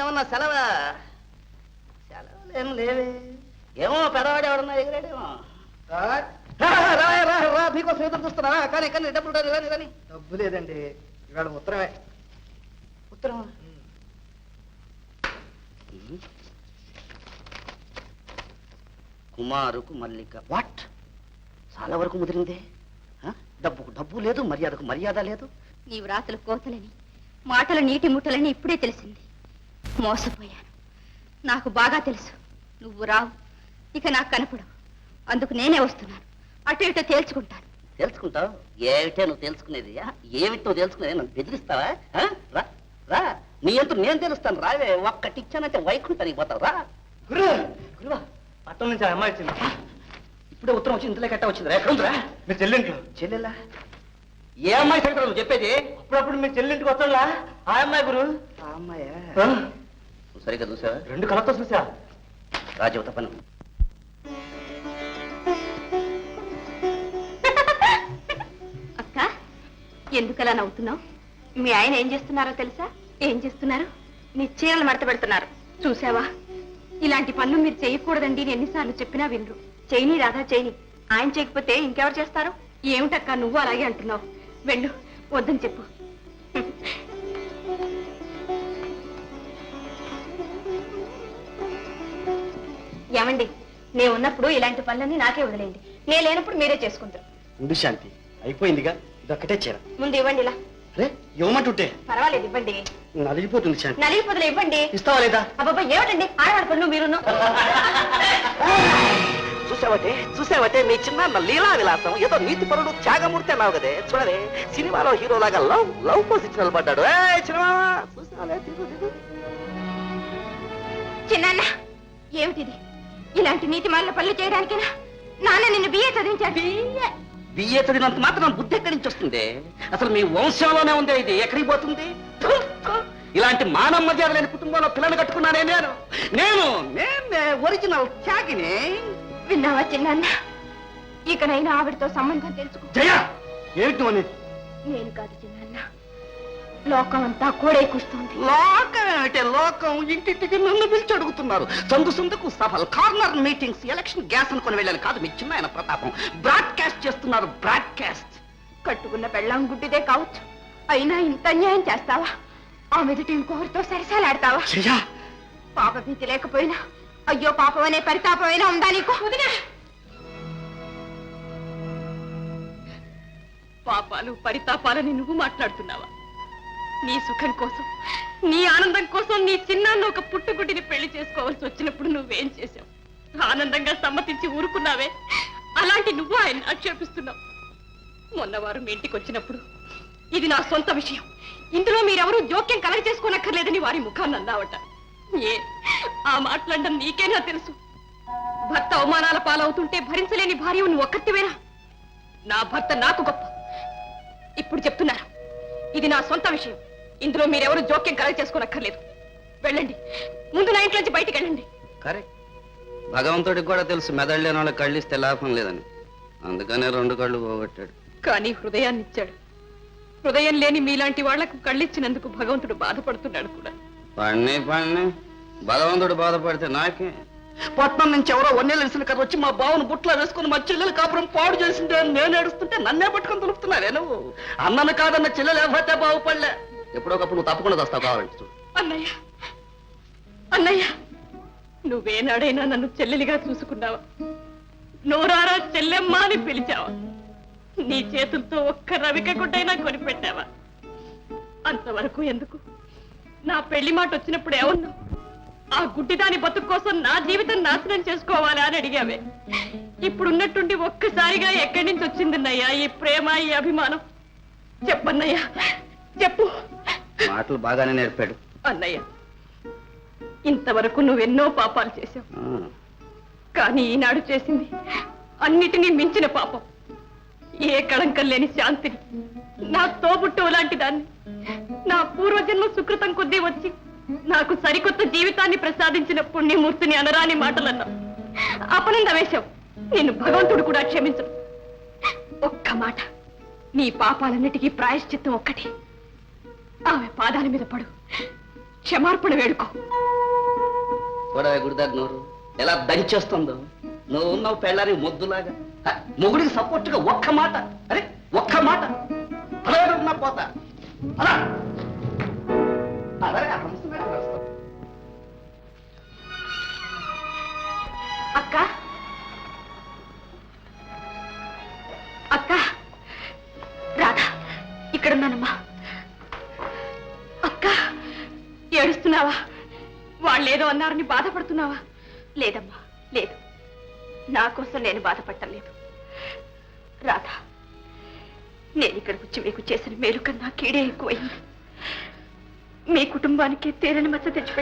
ఏమన్నా సెలవా? సెలవులు ఏం లేవే. ఏమో పెదవాడు ఎవడన్నా ఎగిరాడేమో. రా, రా, రా, రా, మీకోసం ఎదురు చూస్తున్నా. కానీ కానీ డబ్బులు రాని రాని డబ్బు లేదండి. ఇవాళ ఉత్తరమే. ఉత్తరం కుమారుకు మల్లిక. వాట్? చాలా వరకు ముదిరిందే. ఆ? డబ్బుకు డబ్బు లేదు మర్యాదకు మర్యాద లేదు. నీవు రాతలు కోతలని మాటలు నీటి ముట్టలని ఇప్పుడే తెలిసింది. మోసపోయాను. నాకు బాగా తెలుసు. నువ్వు రావు. ఇక నాకు కనపడవు. అందుకు నేనే వస్తున్నాను. అటు ఇటు తేల్చుకుంటాను. తెలుసుకుంటావు ఏమిటే నువ్వు తెలుసుకునేది? ఏమిటో తెలుసుకునేది నన్ను బెదిరిస్తావా? రా రా. నీ ఎంత నేను తెలుస్తాను. రావే ఒక్కటి ఇచ్చానంటే వైకుంఠానికి పోతావు. రా. గురు గురువా పట్టణం నుంచి అమ్మాయి వచ్చింది. ఇప్పుడే ఉత్తరం వచ్చి ఇంతలో కట్ట వచ్చింది. ఎక్కడ ఉందిరా మీ చెల్లింట్లో. చెల్లెలా? ఏ అమ్మాయి సంగతి నువ్వు చెప్పేది? అప్పుడప్పుడు మీ చెల్లింటికి వస్తాడా ఆ అమ్మాయి గురు ఆ అమ్మాయా? ఆ, నువ్వు సరిగ్గా చూసావా? రెండు కలతో చూసా. రాజీవ్ తప్పను. అక్క ఎందుకలా నవ్వుతున్నావు? మీ ఆయన ఏం చేస్తున్నారో తెలుసా? ఏం చేస్తున్నారు? నీ చీరలు మడత పెడుతున్నారు. చూసావా? ఇలాంటి పనులు మీరు చేయకూడదండి అని ఎన్నిసార్లు చెప్పినా వినరు. చేయని రాధా చేయని ఆయన చేయకపోతే ఇంకెవరు చేస్తారు? ఏమిటక్క నువ్వు అలాగే అంటున్నావు? వెళ్ళు. వద్దని చెప్పు. ఏమండి నేను ఉన్నప్పుడు ఇలాంటి పనులన్నీ నాకే వదిలేయండి. నేను లేనప్పుడు మీరే చేసుకుంటారు. ఉండు శాంతి అయిపోయిందిగా ఇదొక్కటే చీర. ముందు ఇవ్వండి ఇలా. అరే ఇవ్వమంటుంటే? పర్వాలేదు ఇవ్వండి. నలిగిపోతుంది శాంతి. నలిగిపోతులు ఇవ్వండి. ఇస్తావా లేదా? అబ్బాబా ఏమిటండి? ఆడవాడి పనులు మీరును? చూసావటే? చూసావటే? మీ చిన్న లీలా విలాసం ఏదో నీతి పరుడు త్యాగమూర్తి అన్నావు కదే. చూడవే సినిమాలో హీరో లాగా లవ్ లవ్ పొజిషన్ నిలబడ్డాడు ఏ చిన్నాన్న ఏమిటిది? ఇలాంటి నీతి మాలిన పనులు చేయడానికేనా? నాన్న నిన్ను బిఏ చదివించాడు. బిఏ చదివినంత మాత్రం బుద్ధి ఎక్కడి నుంచి వస్తుంది? అసలు మీ వంశంలోనే ఉంది ఇది? ఎక్కడికి పోతుంది. ఇలాంటి మానవ మర్యాద లేని కుటుంబంలో పిల్లలు కట్టుకున్నానే నేను. నేను నేనే ఒరిజినల్ త్యాగిని. విన్నావా చిన్నాన్న? ఇకనైనా ఆవిడతో సంబంధం తెలుసుకో జయ! ఏమిటి నువ్వు అనేది? నేను కాదు చిన్నాన్న. లోకం అంతా కోడే కూస్తుంది. లోకం ఏమిటే? లోకం ఇంటింటికి నన్ను పిలిచి అడుగుతున్నారు. సందు సందుకు సభలు కార్నర్ మీటింగ్స్ ఎలక్షన్ గ్యాస్ అనుకుని వెళ్ళాను. కాదు మీ చిన్న ప్రతాపం. బ్రాడ్కాస్ట్ చేస్తున్నారు బ్రాడ్కాస్ట్. కట్టుకున్న పెళ్ళాం గుడ్డిదే కావచ్చు. అయినా ఇంత అన్యాయం చేస్తావా? ఆ మీదటి ఇంకొకరితో సరసాలాడతావా? పాప భీతి లేకపోయినా అయ్యో పాపం అనే పరితాపమైనా ఉందా నీకు? పాపాలు పరితాపాలని నువ్వు మాట్లాడుతున్నావా? నీ సుఖం కోసం నీ ఆనందం కోసం నీ చిన్నాన్న ఒక పుట్టుగుడ్డిని పెళ్ళి చేసుకోవాల్సి వచ్చినప్పుడు నువ్వేం చేశావు? ఆనందంగా సమ్మతించి ఊరుకున్నావే? అలాంటి నువ్వు ఆయన ఆక్షేపిస్తున్నావు. మొన్న వారు మీ ఇంటికి వచ్చినప్పుడు ఇది నా సొంత విషయం. ఇందులో మీరెవరూ జోక్యం కలగ చేసుకోనక్కర్లేదని వారి ముఖాన్ని అన్నావట. ఏ ఆ మాట్లాడడం నీకేనా తెలుసు? భర్త అవమానాల పాలవుతుంటే భరించలేని భార్య నువ్వు ఒక్కటివేనా నా భర్త నాకు గొప్ప. ఇప్పుడు చెప్తున్నారు ఇది నా సొంత విషయం. ఇందులో మీరెవరు జోక్యం కలగ చేసుకోనక్కర్లేదు. వెళ్ళండి. ముందు నా ఇంట్లోంచి బయటికి వెళ్ళండి. కరెక్ట్. భగవంతుడికి కూడా తెలుసు మెదడు లేని వాళ్ళకి కళ్ళు ఇస్తే లాభం లేదని. అందుకనే రెండు కళ్ళు పోగొట్టాడు. కానీ హృదయాన్ని ఇచ్చాడు హృదయం లేని మీలాంటి వాళ్ళకు కళ్ళిచ్చినందుకు భగవంతుడు బాధపడుతున్నాడు కూడా. పడిని పడిని భగవంతుడు బాధపడితే నాకే? పట్నం నుంచి ఎవరో వన్నేళ్ళు ఇసిన కదా వచ్చి మా బావను బుట్లో వేసుకుని మా చెల్లెలు కాపురం పాడు చేసిందే అని నేను ఏడుస్తుంటే నన్నే పట్టుకొని తులుపుతున్నావే నువ్వు? అన్నను కాదన్న చెల్లెలు లేకపోతే బాగుపడలే? ఎప్పుడోకప్పుడు నువ్వు తప్పకుండా వస్తావు కావాలంటే అన్నయ్య అన్నయ్య నువ్వేనాడైనా నన్ను చెల్లెలిగా చూసుకున్నావా? నోరారా చెల్లెమ్మ అని పిలిచావా? నీ చేతులతో ఒక్క రవిక గుడ్డైనా కొనిపెట్టావా? అంతవరకు ఎందుకు? నా పెళ్ళి మాట వచ్చినప్పుడు ఏమన్నావు? ఆ గుడ్డిదాని బతుకు కోసం నా జీవితం నాశనం చేసుకోవాలా అని అడిగావే. ఇప్పుడున్నట్టుండి ఒక్కసారిగా ఎక్కడి నుంచి వచ్చిందన్నయ్యా ఈ ప్రేమ ఈ అభిమానం? చెప్పన్నయ్యా చెప్పు. మాటలు బాగానే నేర్పాడు. అన్నయ్య ఇంతవరకు నువ్వెన్నో పాపాలు చేశావు. కానీ ఈనాడు చేసింది అన్నిటినీ మించిన పాపం. ఏ కళంకం లేని శాంతిని నా తోబుట్టు లాంటి దాన్ని నా పూర్వజన్మ సుకృతం కొద్దీ వచ్చి నాకు సరికొత్త జీవితాన్ని ప్రసాదించిన పుణ్యమూర్తిని అనరాని మాటలన్నా. అపనంద వేశావు నిన్ను భగవంతుడు కూడా క్షమించడు. ఒక్క మాట. నీ పాపాలన్నిటికీ ప్రాయశ్చిత్తం ఒక్కటే. ఆమె పాదాల మీద పడు. క్షమార్పణ వేడుకో. చూడవే ఎలా దంచేస్తుందో? నువ్వు ఉన్నావు పెళ్ళారి మొద్దులాగా. మొగుడికి సపోర్ట్గా ఒక్క మాట. అరే ఒక్క మాట. అలా ఉన్నా పోతా. అలా. అలా ఇక్కడున్నానమ్మా. అక్క ఏడుస్తున్నావా? వాళ్ళేదో అన్నారని బాధపడుతున్నావా? లేదమ్మా లేదు. నా కోసం నేను బాధపడలేదు రాధా నేను ఇక్కడికి వచ్చి మీకు చేసిన మేలు కన్నా కీడే ఎక్కువైంది. మీ కుటుంబానికి తీరని మచ్చ తెచ్చిపెట్టాను.